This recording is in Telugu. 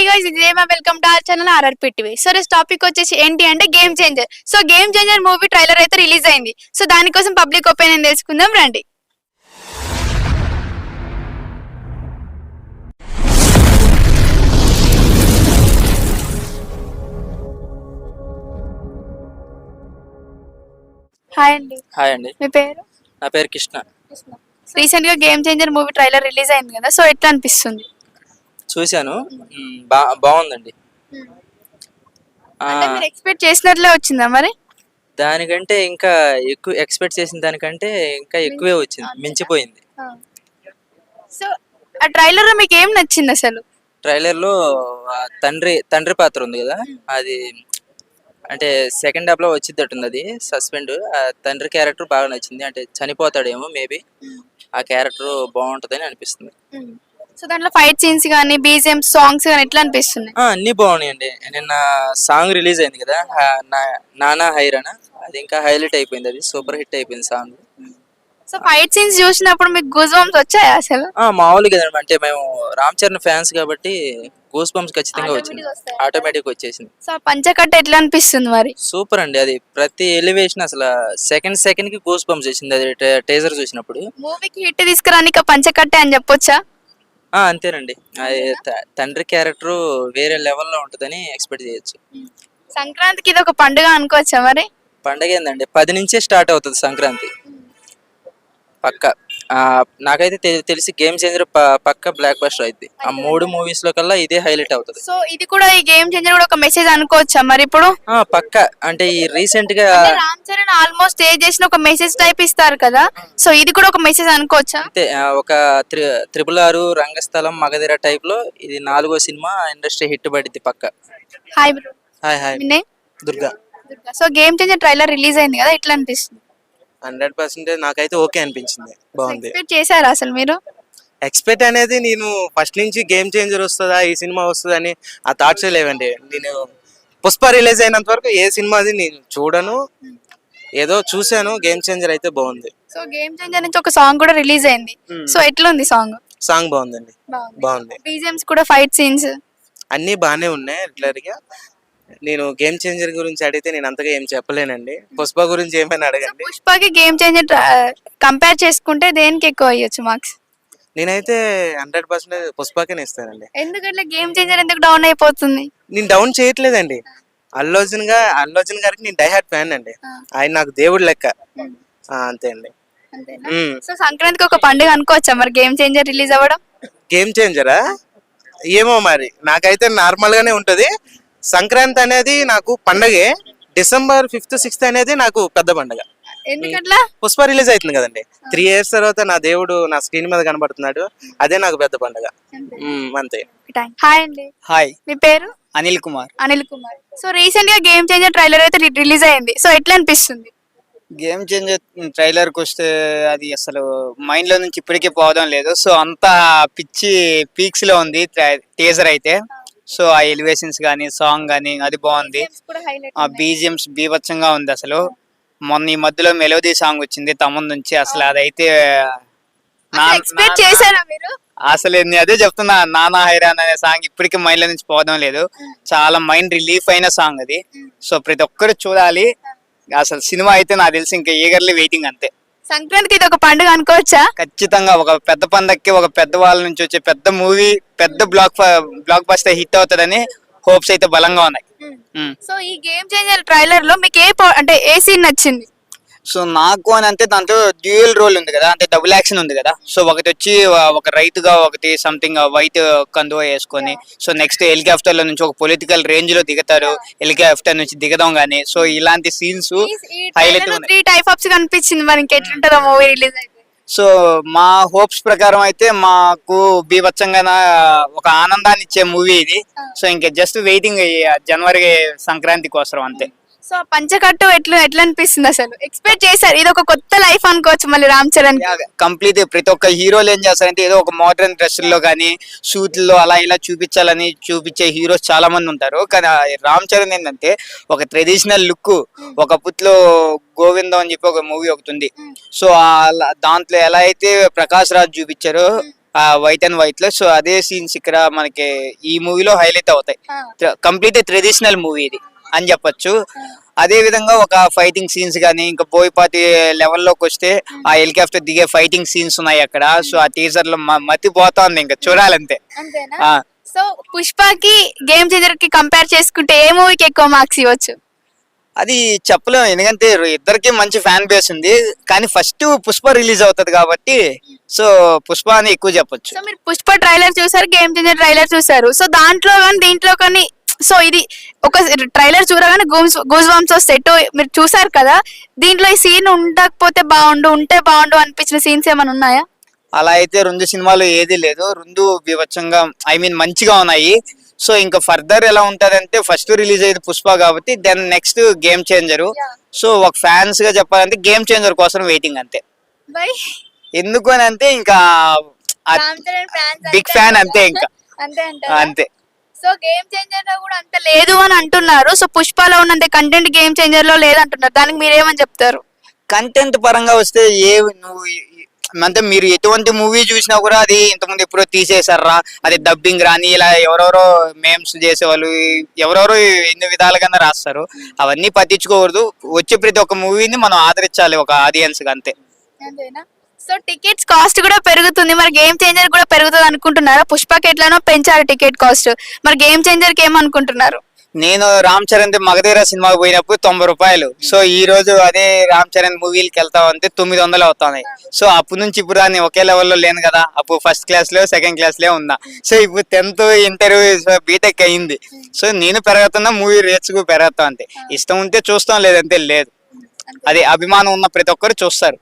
హాయ్ గైస్ ఇది ఏమా welcome to our channel RR PTV so race topic వచ్చేసి ఏంటి అంటే game changer so game changer movie trailer అయితే రిలీజ్ అయింది. సో దానికోసం పబ్లిక్ ఒపీనియన్ తెలుసుకుందాం రండి. హాయ్ అండి. హాయ్ అండి. మీ పేరు? నా పేరు కృష్ణ. రీసెంట్గా game changer movie trailer release అయింది కదా సో ఎట్లా అనిపిస్తుంది? చూశాను. బా బాగుందండి. ఆ, అంటే మీరు ఎక్స్పెక్ట్ చేసినట్లే వచ్చిందా మరి? దానికంటే ఇంకా ఎక్కువ ఎక్స్పెక్ట్ చేసిన దానికంటే ఇంకా ఎక్కువే వచ్చింది మించిపోయింది. సో ఆ ట్రైలర్లో మీకు ఏం నచ్చింది అసలు? ట్రైలర్లో ఆ తండ్రి తండ్రి పాత్ర ఉంది కదా అది అంటే సెకండ్ హాఫ్లో వచ్చిద్దట్టుంది అది సస్పెండ్. ఆ తండ్రి క్యారెక్టర్ బాగా నచ్చింది అంటే చనిపోతాడేమో మేబీ. ఆ క్యారెక్టర్ బాగుంటుందని అనిపిస్తుంది. సో దాంట్లో ఫైట్ సీన్స్ కానీ బీజిఎం సాంగ్స్ కానీ ఎట్లా అనిపిస్తున్నాయి? ఆ, అన్నీ బాగున్నాయండి. నిన్న సాంగ్ రిలీజ్ అయింది కదా ఆ, నా- నానా హైరానా? అది ఇంకా హైలైట్ అయిపోయింది అది సూపర్ హిట్ అయిపోయింది సాంగ్. సో ఫైట్ సీన్స్ చూసినప్పుడు మీకు గూజ్ బంప్స్ వచ్చాయి అసలు? ఆ, మామూలుగా కదండి అంటే మేము రామ్ చరణ్ ఫ్యాన్స్ కాబట్టి గూస్ బంప్స్ ఖచ్చితంగా వచ్చింది. Automatic వస్తాయి. ఆటోమేటిక్ వచ్చేసింది. సో ఆ పంచకట్ట ఎట్లా అనిపిస్తుంది మరి? సూపర్ అండి అది. ప్రతి ఎలివేషన్ అసలు సెకండ్ సెకండ్కి గూస్ బంప్స్ వచ్చింది. అది టేజర్ చూసినప్పుడు. మూవీకి హిట్ తీసుకురానికి పంచకట్టే అని చెప్పొచ్చా? ఆ అంతేనండి. తండ్రి క్యారెక్టర్ వేరే లెవెల్లో ఉంటుందని ఎక్స్పెక్ట్ చేయొచ్చు. సంక్రాంతికి ఇది ఒక పండుగ అనుకోవచ్చా మరి? పండగ ఏందండి? పది నుంచే స్టార్ట్ అవుతుంది సంక్రాంతి. పక్క. నాకైతే తెలిసి గేమ్ చేంజర్ పక్క బ్లాక్ బస్టర్ అయింది ఆ మూడు మూవీస్లో కల్లా ఇదే హైలైట్ అవుతుంది. సో ఇది కూడా ఈ గేమ్ చేంజర్ కూడా ఒక మెసేజ్ అనుకోవచ్చా మరి ఇప్పుడు? పక్క. అంటే ఈ రీసెంట్గా రామ్ చరణ్ ఆల్మోస్ట్ ఏ చేసిన ఒక మెసేజ్ టైప్ ఇస్తారు కదా. సో ఇది కూడా ఒక మెసేజ్ అనుకోవచ్చా? అంతే. ఒక త్రి త్రిపుల్ ఆరు రంగస్థలం మగధీర టైప్లో ఇది నాలుగో సినిమా ఇండస్ట్రీ హిట్ పడింది పక్క. Hi hi hi Durga. So game changer trailer release అయింది కదా ఎట్లా అనిపిస్తుంది? హండ్రెడ్ పర్సెంటేజ్ నాకైతే ఓకే అనిపించింది. బాగుంది. ఎక్స్పెక్ట్ చేశారా అసలు మీరు? ఎక్స్పెక్ట్ అనేది నేను ఫస్ట్ నుంచి గేమ్ చేంజర్ వస్తుందా ఈ సినిమా వస్తుందా అని ఆ థాట్స్ లేవండి. నేను పుష్ప రిలీజ్ అయినంత వరకు ఏ సినిమాది నేను చూడను. ఏదో చూశాను గేమ్ చేంజర్ అయితే బాగుంది. సో గేమ్ చేంజర్ నుంచి ఒక సాంగ్ కూడా రిలీజ్ అయింది. సో ఎట్లుంది సాంగ్? సాంగ్ బాగుందండి. బాగుంది. బీజిఎమ్స్ కూడా ఫైట్ సీన్స్ అన్నీ బాగానే ఉన్నాయి రెగ్యులర్గా నేను గేమ్ చేంజర్ గురించి అడిగితే నేను అంతగా ఏం చెప్పలేనండి. పుష్ప గురించి ఏమైనా అడగండి. పుష్పకి గేమ్ చేంజర్ కంపేర్ చేసుకుంటే దేనికి ఎక్కువ అయ్యొచ్చు మార్క్స్? నేనైతే హండ్రెడ్ పర్సెంటేజ్ పుష్పకే ఇస్తానండి. ఎందుకంటే గేమ్ చేంజర్ ఎందుకు డౌన్ అయిపోతుంది? నేను డౌన్ చేయట్లేదండి. అల్లు అర్జున్గా అల్లు అర్జున్ గారికి నేను డైహార్ట్ ఫ్యాన్ అండి. ఆయన నాకు దేవుడు లెక్క. అంతే అండి. సో సంక్రాంతికి ఒక పండుగ అనుకోవచ్చా మరి? గేమ్ చేంజర్ రిలీజ్ అవ్వడం? గేమ్ చేంజరా ఏమో మరి. నాకైతే నార్మల్ గానే ఉంటది. సంక్రాంతి అనేది నాకు పండగే. డిసెంబర్ ఫిఫ్త్ సిక్స్త్ అనేది నాకు పెద్ద పండగ. ఎందుకట్లా? పుష్ప రిలీజ్ అవుతుంది కదండి. త్రీ ఇయర్స్ తర్వాత నా దేవుడు నా స్క్రీన్ మీద కనబడుతున్నాడు. అదే నాకు పెద్ద పండగ. మ్మ్, అంతే. హాయ్ అండి. హాయ్. మీ పేరు? అనిల్ కుమార్. అనిల్ కుమార్. సో రీసెంట్గా గేమ్ చేంజర్ ట్రైలర్ అయితే రిలీజ్ అయింది. సో ఎట్లా అనిపిస్తుంది? గేమ్ చేంజర్ ట్రైలర్కి వస్తే అది అసలు మైండ్లో నుంచి ఇప్పటికే పోవడం లేదు. సో అంతా పిచ్చి పీక్స్లో ఉంది టీజర్ అయితే. సో ఆ ఎలివేషన్స్ కానీ సాంగ్ కానీ అది బాగుంది. ఆ బీజిఎంస్ బీభత్సంగా ఉంది అసలు. మొన్న ఈ మధ్యలో మెలోడీ సాంగ్ వచ్చింది తమ్ముడు నుంచి. అసలు అదైతే అసలు అదే చెప్తున్నా నానా హైరాన్ అనే సాంగ్ ఇప్పటికీ మైండ్లో నుంచి పోవడం లేదు. చాలా మైండ్ రిలీఫ్ అయిన సాంగ్ అది. సో ప్రతి ఒక్కరు చూడాలి. అసలు సినిమా అయితే నాకు తెలిసి ఇంకా ఈగర్లీ వెయిటింగ్ అంతే. సంక్రాంతికి ఇది ఒక పండుగ అనుకోవచ్చా? ఖచ్చితంగా ఒక పెద్ద పండక్కి ఒక పెద్ద వాళ్ళ నుంచి వచ్చే పెద్ద మూవీ పెద్ద బ్లాక్ బ్లాక్ బస్టర్ హిట్ అవుతుందని హోప్స్ అయితే బలంగా ఉన్నాయి. సో ఈ గేమ్ చేంజర్ ట్రైలర్లో మీకు ఏ అంటే ఏ సీన్ నచ్చింది? సో నాకు అని అంటే దాంట్లో డ్యూయల్ రోల్ ఉంది కదా అంటే డబుల్ యాక్షన్ ఉంది కదా. సో ఒకటి వచ్చి ఒక రైతుగా ఒకటి సంథింగ్ వైట్ కందువ వేసుకొని సో నెక్స్ట్ హెలికాప్టర్లో నుంచి ఒక పొలిటికల్ రేంజ్లో దిగుతారు హెలికాప్టర్ నుంచి దిగదాం గానీ సో ఇలాంటి scenes highlight three type offs కనిపించింది మరి ఇంకెట్లుంటుందో మూవీ రిలీజ్ అయితే. సో మా హోప్స్ ప్రకారం అయితే మాకు బీభత్సంగా ఒక ఆనందాన్ని ఇచ్చే మూవీ ఇది సో ఇంకా జస్ట్ వెయిటింగ్ జనవరి సంక్రాంతి కోసం అంతే. సో పంచకట్టు ఎట్లా ఎట్లా అనిపిస్తుంది అసలు? ఎక్స్పెక్ట్ చేశారు. ఇది ఒక కొత్త లైఫ్ అనుకోవచ్చు మళ్ళీ రామ్ చరణ్. కంప్లీట్ ప్రతి ఒక్క హీరోలు ఏం చేస్తారంటే ఏదో ఒక మోడర్న్ డ్రెస్సుల్లో కానీ షూట్లో అలా ఇలా చూపించాలని చూపించే హీరోస్ చాలా మంది ఉంటారు. కానీ రామ్ చరణ్ ఏంటంటే ఒక ట్రెడిషనల్ లుక్ ఒక పుట్లో గోవిందం అని చెప్పి ఒక మూవీ ఒకటి ఉంది. సో ల- దాంట్లో ఎలా అయితే ప్రకాష్ రాజ్ చూపించారో ఆ వైట్ అండ్ వైట్లో సో అదే సీన్స్ ఇక్కడ మనకి ఈ మూవీలో హైలైట్ అవుతాయి. కంప్లీట్ ట్రెడిషనల్ మూవీ ఇది. అని చెప్పొచ్చు. అదే విధంగా ఒక ఫైటింగ్ సీన్స్ కానీ ఇంకా బోయపాటి లెవెల్లోకి వస్తే ఆ హెలికాప్టర్ దిగే ఫైటింగ్ సీన్స్ ఉన్నాయి అక్కడ. సో ఆ టీజర్లో మతిపోతోంది ఇంకా చూడాలంతే. సో పుష్పకి గేమ్ చేంజర్కి కంపేర్ చేసుకుంటే ఏ మూవీకి ఎక్కువ మార్క్స్ ఇవ్వచ్చు? అది చెప్పలేము ఎందుకంటే ఇద్దరికి మంచి ఫ్యాన్ బేస్ ఉంది. కానీ ఫస్ట్ పుష్ప రిలీజ్ అవుతది కాబట్టి సో పుష్ప అని ఎక్కువ చెప్పొచ్చు. మీరు పుష్ప ట్రైలర్ చూసారు గేమ్ చేంజర్ ట్రైలర్ చూసారు. సో దాంట్లో కానీ దీంట్లో కానీ సో ఇది ఒక ట్రైలర్ చూడగానే గూస్ గూస్ వామ్స్ సెట్ మీరు చూసారు కదా దీంట్లో ఈ సీన్ ఉండకపోతే బాగుండు ఉంటే బాగుండు అనిపించిన సీన్స్ ఏమైనా ఉన్నాయా? అలా అయితే రెండు సినిమాలు ఏది లేదు. రెండు వివచ్చంగా ఐ మీన్ మంచిగా ఉన్నాయి. సో ఇంకా ఫర్దర్ ఎలా ఉంటదంటే ఫస్ట్ రిలీజ్ అయ్యేది పుష్ప కాబట్టి then next game changer. So ఒక ఫ్యాన్స్గా చెప్పాలంటే గేమ్ చేంజర్ కోసం వెయిటింగ్ అంతే. ఎందుకు అని అంటే ఇంకా బిగ్ ఫ్యాన్ అంతే ఇంకా. అంతే. సో గేమ్ చేంజర్లో కూడా అంత లేదు అని అంటున్నారు. సో పుష్పలో ఉన్నంత కంటెంట్ గేమ్ చేంజర్లో లేదు అంటున్నారు దానికి మీరేమని చెప్తారు? కంటెంట్ పరంగా వస్తే ఏ నువ్వు అంటే మీరు ఎటువంటి మూవీ చూసినా కూడా అది ఇంతకుముందు ఎప్పుడో తీసేశారా? అది డబ్బింగ్ రాని ఇలా ఎవరెవరో మేమ్స్ చేసేవాళ్ళు ఎవరెవరో ఎన్ని విధాలుగా రాస్తారు. అవన్నీ పట్టించుకోకూడదు. వచ్చే ప్రతి ఒక్క మూవీని మనం ఆదరించాలి ఒక ఆడియన్స్ అంతే. అంతేనా? సో టికెట్స్ కాస్ట్ కూడా పెరుగుతుంది. మరి గేమ్ చేంజర్ కూడా పెరుగుతుంది అనుకుంటున్నారా? పుష్పకి ఎట్లానో పెంచారు టికెట్ కాస్ట్. మరి గేమ్ చేంజర్కి ఏమనుకుంటున్నారు? నేను రామ్ చరణ్ మగధీర సినిమాకి పోయినప్పుడు తొంభై రూపాయలు. సో ఈ రోజు అదే రామ్ చరణ్ మూవీలకి వెళ్తామంటే తొమ్మిది వందలు అవుతున్నాయి. సో అప్పటి నుంచి ఇప్పుడు దాన్ని ఒకే లెవెల్లో లేను కదా. అప్పుడు ఫస్ట్ క్లాస్లో సెకండ్ క్లాస్లో ఉన్నా. సో ఇప్పుడు టెన్త్ ఇంటర్ బీటెక్ అయింది. సో నేను పెరుగుతున్నా మూవీ రేట్స్ పెరుగుతా అంతే ఇష్టం ఉంటే చూస్తాం లేదంటే లేదు. అది అభిమానం ఉన్న ప్రతి ఒక్కరు చూస్తారు.